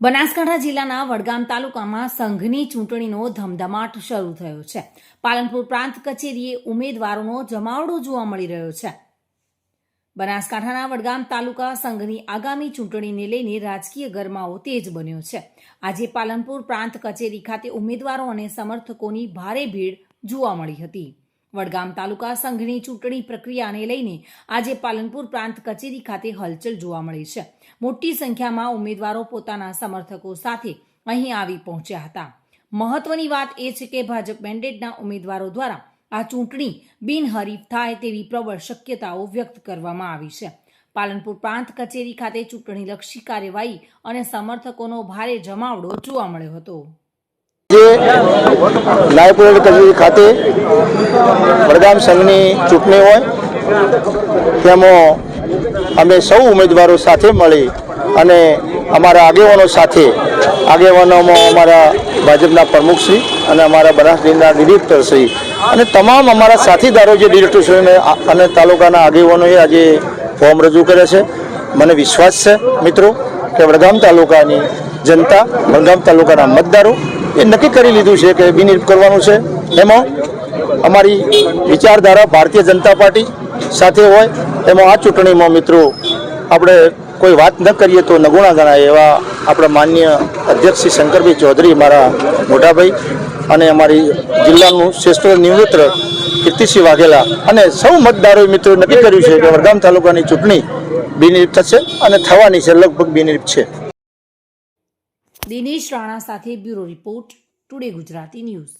બનાસકાંઠા જિલ્લાના વડગામ તાલુકામાં સંઘની ચૂંટણીનો ધમધમાટ શરૂ થયો છે. પાલનપુર પ્રાંત કચેરીએ ઉમેદવારોનો જમાવડો જોવા મળી રહ્યો છે. બનાસકાંઠાના વડગામ તાલુકા સંઘની આગામી ચૂંટણીને લઈને રાજકીય ગરમાવો તેજ બન્યો છે. આજે પાલનપુર પ્રાંત કચેરી ખાતે ઉમેદવારો અને સમર્થકોની ભારે ભીડ જોવા મળી હતી. વડગામ તાલુકા સંઘની ચૂંટણી પ્રક્રિયાને લઈને આજે પાલનપુર પ્રાંત કચેરી ખાતે હલચલ જોવા મળી છે. મોટી સંખ્યામાં ઉમેદવારો પોતાના સમર્થકો સાથે અહીં આવી પહોંચ્યા હતા. મહત્વની વાત એ છે કે ભાજપ મેન્ડેટના ઉમેદવારો દ્વારા આ ચૂંટણી બિનહરીફ થાય તેવી પ્રબળ શક્યતાઓ વ્યક્ત કરવામાં આવી છે. પાલનપુર પ્રાંત કચેરી ખાતે ચૂંટણીલક્ષી કાર્યવાહી અને સમર્થકોનો ભારે જમાવડો જોવા મળ્યો હતો. જે નાયબ પોલીસ કચેરી ખાતે વડગામ સંઘની ચૂંટણી હોય, તેમાં અમે સૌ ઉમેદવારો સાથે મળી અને અમારા આગેવાનો સાથે, આગેવાનોમાં અમારા ભાજપના પ્રમુખશ્રી અને અમારા બનાસડીના ડિરેક્ટરશ્રી અને તમામ અમારા સાથીદારો જે ડિરેક્ટરશ્રી અને તાલુકાના આગેવાનોએ આજે ફોર્મ રજૂ કરે છે. મને વિશ્વાસ છે મિત્રો કે વડગામ તાલુકાની જનતા, વડગામ તાલુકાના મતદારો એ નક્કી કરી લીધું છે કે બિનહરીફ કરવાનું છે. એમાં અમારી વિચારધારા ભારતીય જનતા પાર્ટી સાથે હોય, એમાં આ ચૂંટણીમાં મિત્રો આપણે કોઈ વાત ન કરીએ તો નગુણા ગણાય એવા આપણા માન્ય અધ્યક્ષ શ્રી શંકરભાઈ ચૌધરી મારા મોટાભાઈ અને અમારી જિલ્લાનું શ્રેષ્ઠ નિવૃત્ત કીર્તિસિંહ વાઘેલા અને સૌ મતદારોએ મિત્રો નક્કી કર્યું છે કે વડગામ તાલુકાની ચૂંટણી બિનહરીફ થશે અને થવાની છે, લગભગ બિનહરીફ છે. દિનેશ રાણા સાથે bureau report today Gujarati news.